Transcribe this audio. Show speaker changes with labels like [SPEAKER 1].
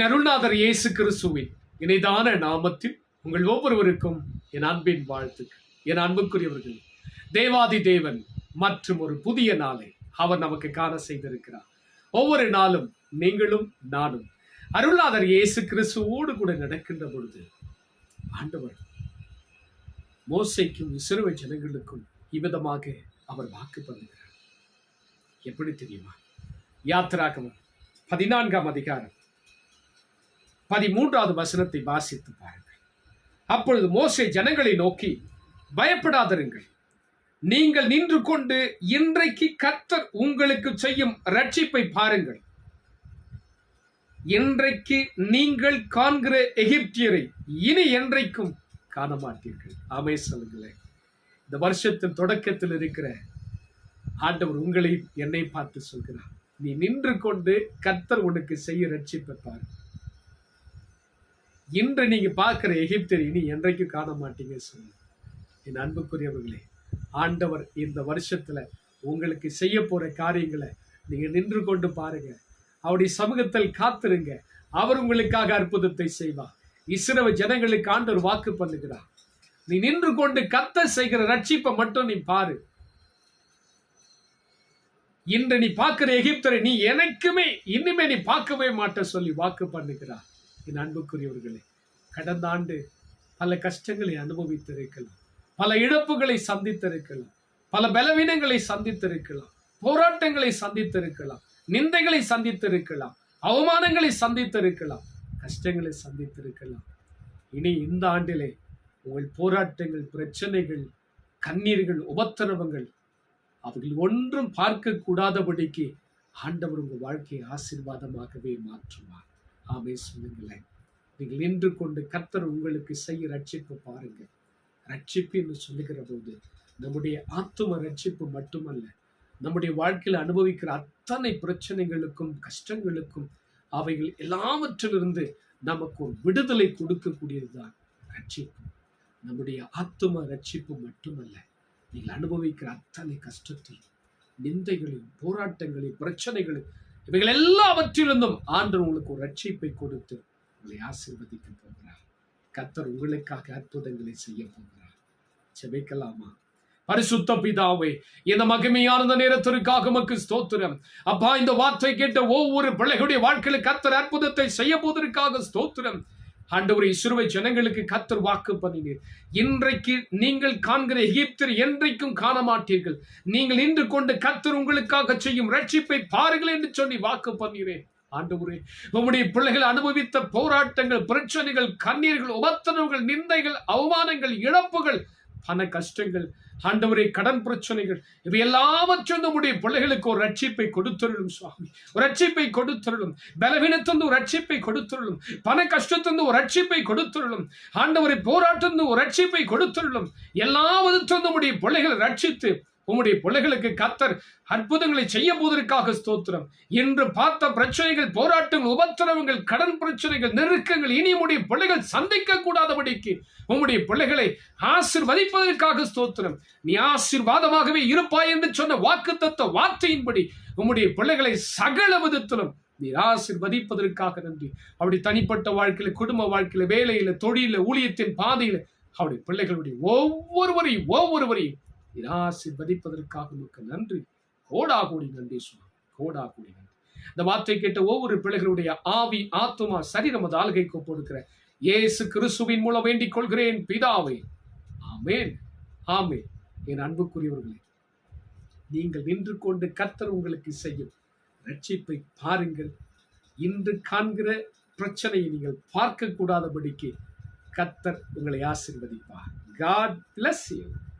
[SPEAKER 1] என் அருள்நாதர் இயேசு கிறிஸ்துவின் இணைதான நாமத்தில் உங்கள் ஒவ்வொருவருக்கும் என் அன்பின் வாழ்த்துக்கள். என் அன்புக்குரியவர்கள் தேவாதி தேவன் மற்றும் ஒரு புதிய நாளை அவர் நமக்கு காண செய்திருக்கிறார். ஒவ்வொரு நாளும் நீங்களும் நானும் அருள்நாதர் இயேசு கிறிஸ்துவோடு கூட நடக்கின்ற பொழுது ஆண்டவர் மோசைக்கும் சிறுவை ஜனங்களுக்கும் இவ்விதமாக அவர் வாக்கு பண்ணுகிறார். எப்படி தெரியுமா? யாத்திராகமம் பதினான்காம் அதிகாரம் பதிமூன்றாவது வசனத்தை வாசித்து பாருங்கள். அப்பொழுது மோசை ஜனங்களை நோக்கி பயப்படாதிருங்கள். நீங்கள் நின்று கொண்டு இன்றைக்கு கர்த்தர் உங்களுக்கு செய்யும் ரட்சிப்பை பாருங்கள். இன்றைக்கு நீங்கள் காண்கிற எகிப்தியரை இனி என்றைக்கும் காண மாட்டீர்கள் ஆமே சொல்லுங்களேன். இந்த வருஷத்தின் தொடக்கத்தில் இருக்கிற ஆண்டவர் உங்களை என்னை பார்த்து சொல்கிறார் நீ நின்று கொண்டு கர்த்தர் உனக்கு செய்ய ரட்சிப்பை பாரு. இன்று நீங்க பார்க்குற எகிப்தர் இனி என்றைக்கும் காண மாட்டீங்க சொல்லு. என் அன்புக்குரியவர்களே ஆண்டவர் இந்த வருஷத்துல உங்களுக்கு செய்ய போற காரியங்களை நீங்க நின்று கொண்டு பாருங்க. அவருடைய சமூகத்தில் காத்திருங்க. அவர் உங்களுக்காக அற்புதத்தை செய்வார். இஸ்ரவ ஜனங்களுக்கு ஆண்டவர் வாக்கு பண்ணுகிறார். நீ நின்று கொண்டு கத்த செய்கிற ரட்சிப்பை மட்டும் நீ பாரு. இன்று நீ பார்க்கிற எகிப்தரை நீ எனக்குமே இனிமே நீ பார்க்கவே மாட்ட சொல்லி வாக்கு பண்ணுகிறார். என் அன்புக்குரியவர்களே கடந்த ஆண்டு பல கஷ்டங்களை அனுபவித்திருக்கலாம். பல இழப்புகளை சந்தித்திருக்கலாம். பல பலவீனங்களை சந்தித்திருக்கலாம். போராட்டங்களை சந்தித்திருக்கலாம். நிந்தைகளை சந்தித்திருக்கலாம். அவமானங்களை சந்தித்திருக்கலாம். கஷ்டங்களை சந்தித்திருக்கலாம். இனி இந்த ஆண்டிலே உங்கள் போராட்டங்கள் பிரச்சனைகள் கண்ணீர்கள் உபத்திரவங்கள் அவர்கள் ஒன்றும் பார்க்க கூடாதபடிக்கு ஆண்டவர் உங்கள் வாழ்க்கையை ஆசீர்வாதமாகவே மாற்றுவார். ஆமே சொல்லுங்களேன். நீங்கள் நின்று கொண்டு கர்த்தர் உங்களுக்கு செய்ய ரட்சிப்பு பாருங்க ரட்சிப்பு என்று சொல்லுகிற போது நம்முடைய ஆத்தும ரட்சிப்பு மட்டுமல்ல நம்முடைய வாழ்க்கையில் அனுபவிக்கிற அத்தனை பிரச்சனைகளுக்கும் கஷ்டங்களுக்கும் அவைகள் எல்லாவற்றிலிருந்து நமக்கு ஒரு விடுதலை கொடுக்கக்கூடியதுதான் ரட்சிப்பு. நம்முடைய ஆத்தும ரட்சிப்பு மட்டுமல்ல நீங்கள் அனுபவிக்கிற அத்தனை கஷ்டத்தையும் நிந்தைகளையும் போராட்டங்களையும் பிரச்சனைகளையும் இவைகள் எல்லாவற்றிலிருந்தும் ஆண்டு உங்களுக்கு ஒரு ரட்சிப்பை கொடுத்து உங்களை ஆசீர்வதிக்க போகிறார். கத்தர் உங்களுக்காக அற்புதங்களை செய்ய போகிறார். செபிக்கலாமா பரிசுத்த பிதாவே இந்த மகிமையான நேரத்திற்காக மக்கு ஸ்தோத்திரம். அப்பா இந்த வார்த்தை கேட்ட ஒவ்வொரு பிள்ளைகளுடைய வாழ்க்கையில கத்தர் அற்புதத்தை செய்ய போவதற்காக ஸ்தோத்திரம். ஆண்டவரை சிறுவை ஜனங்களுக்கு கத்தர் வாக்கு பண்ணினீர். இன்றைக்கு நீங்கள் காண்கிற எகிப்தர் என்றைக்கும் காண மாட்டீர்கள் நீங்கள் நின்று கொண்டு கத்தர் உங்களுக்காக செய்யும் ரட்சிப்பை பாருங்கள் என்று சொல்லி வாக்கு பண்ணினேன் ஆண்டவரே உம்முடைய பிள்ளைகள் அனுபவித்த போராட்டங்கள் பிரச்சனைகள் கண்ணீர்கள் உபத்தனவுகள் நிந்தைகள் அவமானங்கள் இழப்புகள் பண கஷ்டங்கள் ஆண்டவரே கடன் பிரச்சனைகள் இவை எல்லாவற்றும் நம்முடைய பிள்ளைகளுக்கு ஒரு ரட்சிப்பை கொடுத்துருளும் சுவாமி. ஒரு ரட்சிப்பை கொடுத்துருளும். பலவீனத்திலிருந்து ஒரு ரட்சிப்பை கொடுத்துருளும். பண கஷ்டத்திலிருந்து ஒரு ரட்சிப்பை கொடுத்துருளும். ஆண்டவரை போராட்டிலிருந்து ஒரு ரட்சிப்பை கொடுத்துருளும். எல்லா நம்முடைய பிள்ளைகளை ரட்சித்து உம்முடைய பிள்ளைகளுக்கு கத்தர் அற்புதங்களை செய்ய போவதற்காக ஸ்தோத்திரம். என்று பார்த்த பிரச்சனைகள் போராட்டங்கள் உபத்திரவங்கள் கடன் பிரச்சனைகள் நெருக்கங்கள் இனி உம்முடைய பிள்ளைகள் சந்திக்க கூடாதபடிக்கு உம்முடைய பிள்ளைகளை ஆசிர்வதிப்பதற்காக ஸ்தோத்திரம். நீ ஆசிர்வாதமாகவே இருப்பாய் என்று சொன்ன வாக்கு தத்த வார்த்தையின்படி உம்முடைய பிள்ளைகளை சகல விதத்திலும் நீர் ஆசிர்வதிப்பதற்காக நன்றி. அவருடைய தனிப்பட்ட வாழ்க்கையில குடும்ப வாழ்க்கையில வேலையில தொழில ஊழியத்தின் பாதையில அவருடைய பிள்ளைகளுடைய ஒவ்வொருவரையும் ஒவ்வொருவரையும் நீர் ஆசிர்வதிப்பதற்காக உங்களுக்கு நன்றி. கோடா கோடி நன்றி சுவாமி கோடா கோடி நன்றி. இந்த வார்த்தை கேட்ட ஒவ்வொரு பிள்ளைகளுடைய ஆவி ஆத்துமா சரி நமது ஆள்கைக்கு ஒப்படுக்கிற இயேசு கிறிஸ்துவின் மூலம் வேண்டிக் கொள்கிறேன் பிதாவே. ஆமேன். ஆமேன். என் அன்புக்குரியவர்களே நீங்கள் நின்று கொண்டு கர்த்தர் உங்களுக்கு செய்யும் ரட்சிப்பை பாருங்கள். இன்று காண்கிற பிரச்சனையை நீங்கள் பார்க்க கூடாதபடிக்கு கர்த்தர் உங்களை ஆசிர்வதிப்பார். God bless you